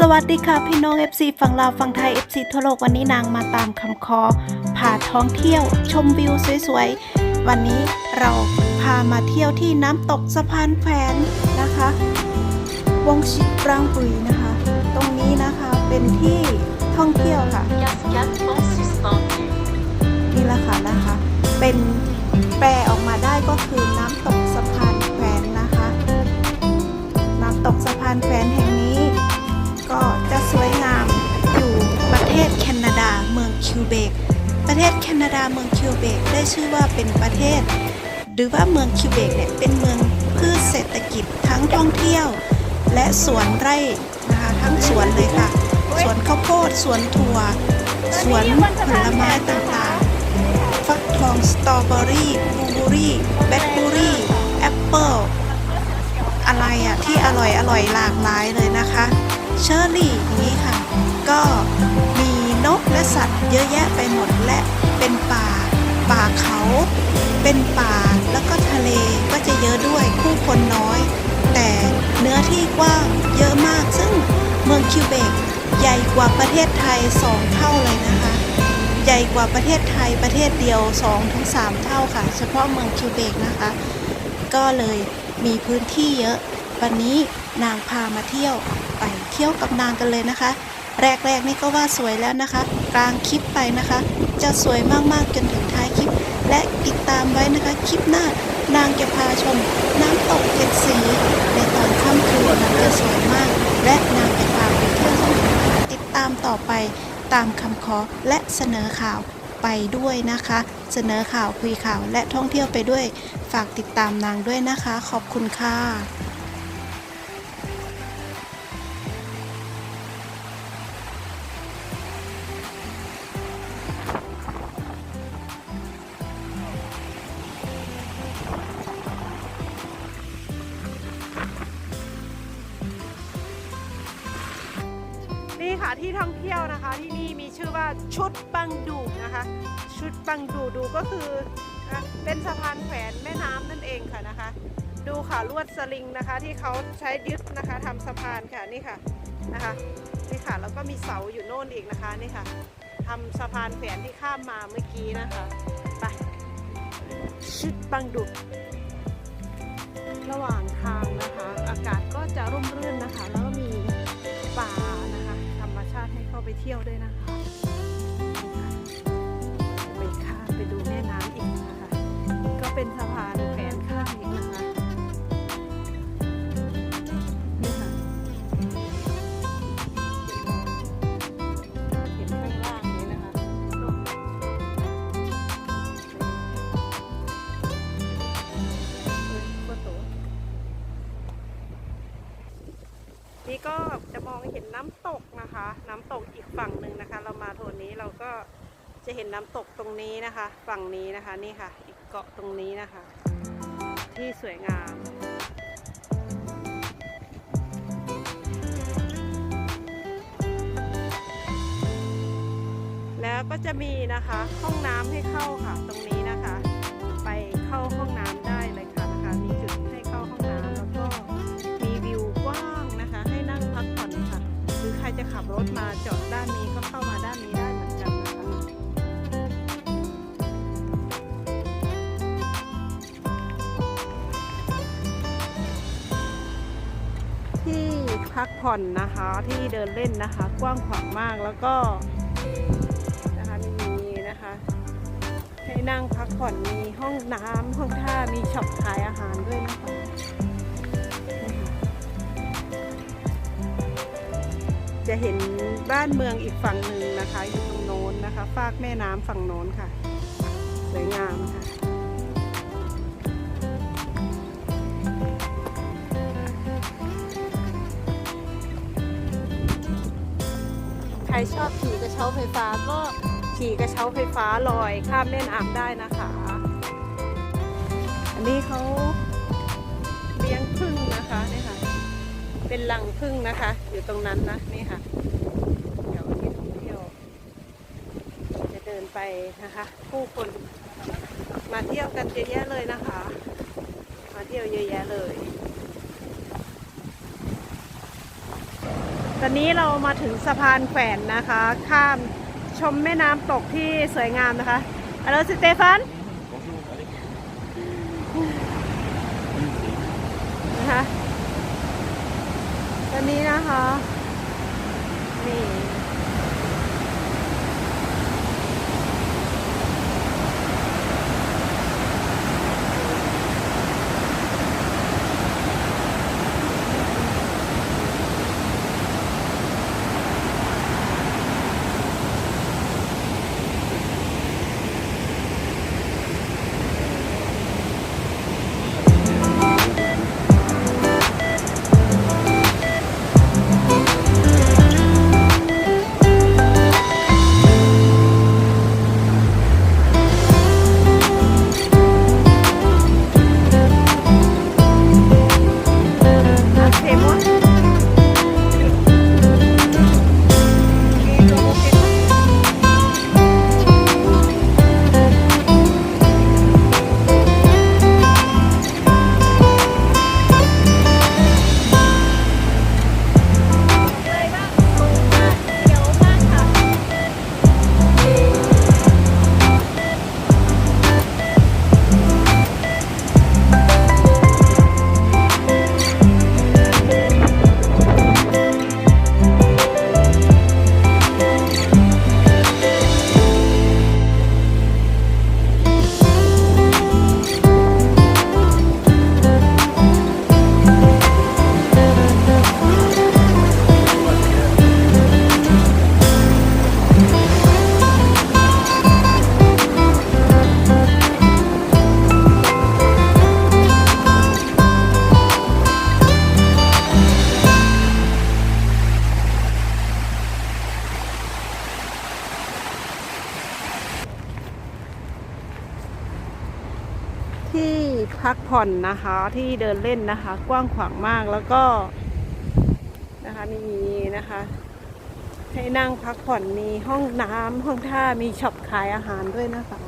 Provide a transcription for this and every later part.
สวัสดีค่ะพี่น้อง FC ฝั่งลาวฝั่งไทย FC ทั่วโลกวันนี้นางมาตามคำคอพาท้องเที่ยว ชมวิวสวยๆ วันนี้เราพามาเที่ยวที่น้ำตกสะพานแขวนนะคะ วงชิปรางปุยนะคะ ตรงนี้นะคะเป็นที่ท่องเที่ยวค่ะนี่แหละค่ะนะคะ เป็นแปลออกมาได้ก็คือน้ำ แคนาดาเมืองคิวเบกได้ชื่อว่าเป็นประเทศ หรือว่าเมืองคิวเบกเนี่ยเป็นเมืองพืชเศรษฐกิจทั้งท่องเที่ยว และสวนไร่นะคะทั้งสวนเลยค่ะ สวนข้าวโพด สวนถั่ว สวนผลไม้ต่างๆ ฟักทองสตรอเบอรี่บลูเบอรี่แบล็คเบอรี่แอปเปิลอะไรอะที่อร่อยอร่อยหลากหลายเลยนะคะ เชอร์รี่อย่างนี้ค่ะ ก็ นกและสัตว์เยอะแยะไปหมดและเป็นป่า ป่าเขา เป็นป่าแล้วก็ทะเลก็จะเยอะด้วยผู้คนน้อย แต่เนื้อที่กว้างเยอะมากซึ่งเมืองคิวเบกใหญ่กว่าประเทศไทยสองเท่าเลยนะคะ ใหญ่กว่าประเทศไทยประเทศเดียว2ถึง3เท่าค่ะ เฉพาะเมืองคิวเบกนะคะ ก็เลยมีพื้นที่เยอะ วันนี้นางพามาเที่ยวไปเที่ยวกับนางกันเลยนะคะ แรกๆนี่ก็ว่าสวยแล้วนะคะ กลางคลิปไปนะคะ จะสวยมากๆจนถึงท้ายคลิป และติดตามไว้นะคะ คลิปหน้านางจะพาชมน้ำตกเจ็ดสี ในตอนค่ำคืนมันจะสวยมาก และนางจะพาไปเที่ยวที่ไหนติดตามต่อไปตามคำขอและเสนอข่าวไปด้วยนะคะ เสนอข่าวคุยข่าวและท่องเที่ยวไปด้วย ฝากติดตามนางด้วยนะคะ ขอบคุณค่ะ ที่ท่องเที่ยวนะคะ ที่นี่มีชื่อว่าชุดปังดูนะคะ ชุดปังดูดูก็คือเป็นสะพานแขวนแม่น้ำนั่นเองค่ะนะคะ ดูค่ะลวดสลิงนะคะ ที่เขาใช้ยึดนะคะทำสะพานค่ะนี่ค่ะนะคะนี่ค่ะแล้วก็มีเสาอยู่โน่นอีกนะคะนี่ค่ะทำสะพานแขวนที่ข้ามมาเมื่อกี้นะคะไปชุดปังดูระหว่างทางนะคะ อากาศก็จะร่มรื่นนะคะ แล้วก็มีป่า เข้าไปเที่ยวด้วยนะคะ นะคะ น้ำตกอีกฝั่งหนึ่งนะคะ เรามาโทนนี้เราก็จะเห็นน้ำตกตรงนี้นะคะ ฝั่งนี้นะคะนี่ค่ะ อีกเกาะตรงนี้นะคะ ที่สวยงามแล้วก็จะมีนะคะห้องน้ำให้เข้าค่ะตรงนี้นะคะ ไปเข้าห้องน้ำได้ รถมาจอดด้านนี้ก็เข้ามาด้านนี้ได้เหมือนกันนะคะที่พักผ่อนนะคะที่เดินเล่นนะคะ กว้างขวางมากแล้วก็นะคะมีนะคะให้นั่งพักผ่อนมีห้องน้ำห้องท่ามีช็อปขายอาหารด้วยนะคะ จะเห็นบ้านเมืองอีกฝั่งหนึ่งนะคะอยู่ตรงโน้นนะคะฝากแม่น้ำฝั่งโน้นค่ะ สวยงามค่ะใครชอบขี่กระเช้าไฟฟ้าก็ขี่กระเช้าไฟฟ้าลอยข้ามแม่น้ำได้นะคะ อันนี้เขา เป็นรังพึ่งนะคะ อยู่ตรงนั้นนะนี่ค่ะเดี๋ยวที่ท่องเที่ยวจะเดินไปนะคะ ผู้คนมาเที่ยวกันเยอะแยะเลยนะคะ มาเที่ยวเยอะแยะเลย ตอนนี้เรามาถึงสะพานแขวนนะคะ ข้ามชมแม่น้ำตกที่สวยงามนะคะฮัลโหลสเตฟาน นะคะ ตอนนี้นะคะ พักผ่อนนะคะที่เดินเล่นนะคะ กว้างขวางมากแล้วก็นะคะมีนะคะ ให้นั่งพักผ่อนมีห้องน้ำห้องท่ามีช็อปขายอาหารด้วยนะคะ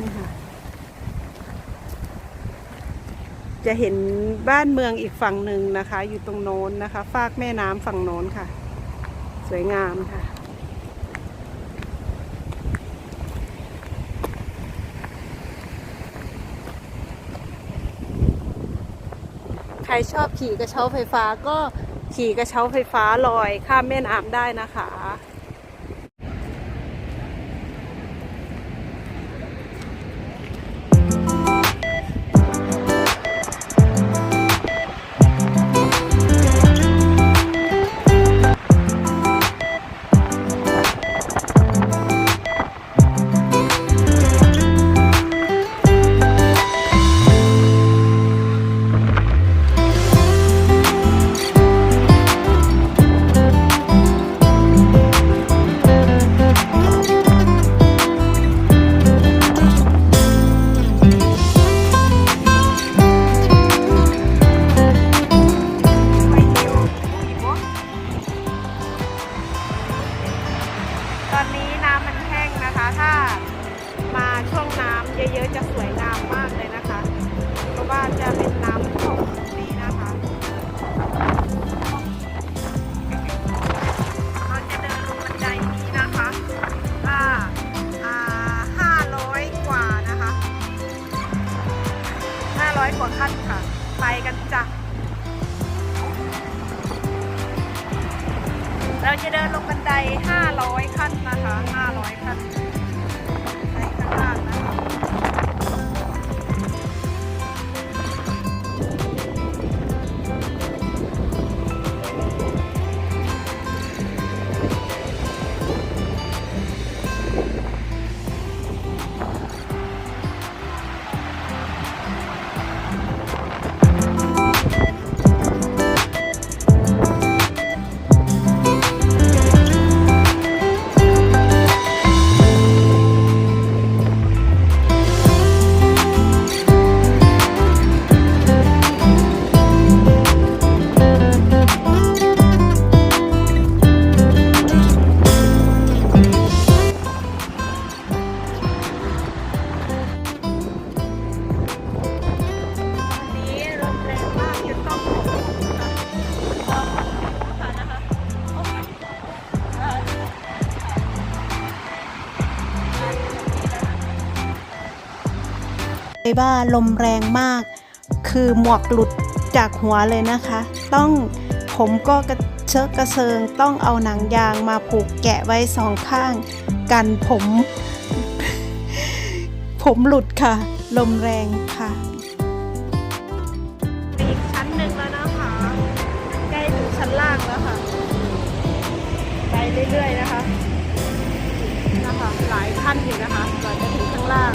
นี่ค่ะจะเห็นบ้านเมืองอีกฝั่งหนึ่งนะคะ อยู่ตรงโน้นนะคะ ฟากแม่น้ำฝั่งโน้นค่ะ สวยงามค่ะ ใคร ชอบขี่กระเช้าไฟฟ้าก็ขี่กระเช้าไฟฟ้าลอยข้ามแม่น้ำได้นะคะ ตอนนี้น้ำมันแห้งนะคะ ถ้ามาช่วงน้ำเยอะๆจะสวยงามมากเลยนะคะ เพราะว่าจะเป็นน้ำตกนี้นะคะเราจะเดินลงบันไดนี้นะคะอ่าอ่าห้าร้อยกว่านะคะห้าร้อยกว่าขั้นค่ะ ไปกันจ้ะ เราจะเดินลงบันได 500 ขั้นนะคะ 500 ขั้น ว่าลมแรงมาก คือหมวกหลุดจากหัวเลยนะคะ ต้องผมก็กระเชอะกระเซิงต้องเอาหนังยางมาผูกแกะไว้สองข้าง กันผม ผมหลุดค่ะ ลมแรงค่ะอีกชั้นหนึ่งแล้วนะคะใกล้ถึงชั้นล่างแล้วค่ะ ไปเรื่อยๆนะคะนะคะ หลายขั้นอยู่นะคะก่อนจะถึงข้างล่าง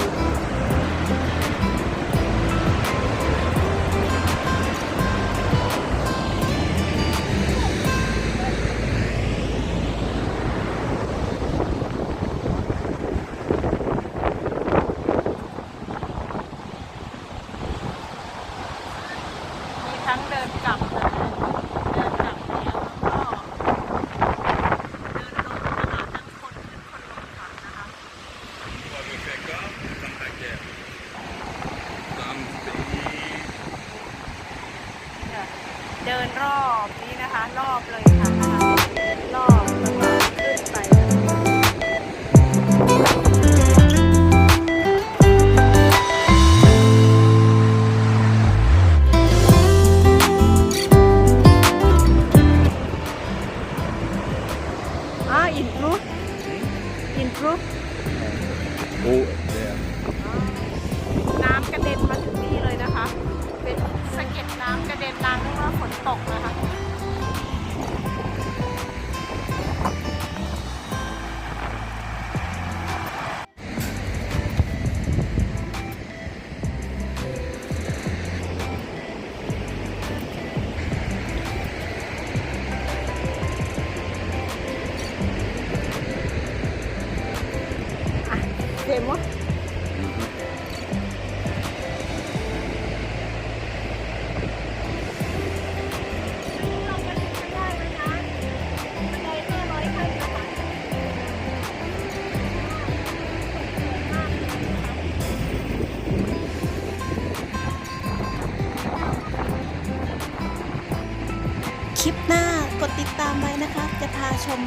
ชม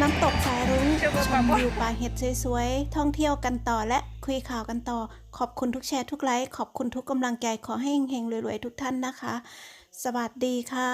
น้ำตกสายรุ้งชมวิวป่าเห็ดสวยๆ ท่องเที่ยวกันต่อและคุยข่าวกันต่อ ขอบคุณทุกแชร์ทุกไลค์ ขอบคุณทุกกำลังใจขอให้เฮงๆรวยๆ ทุกท่านนะคะ สวัสดีค่ะ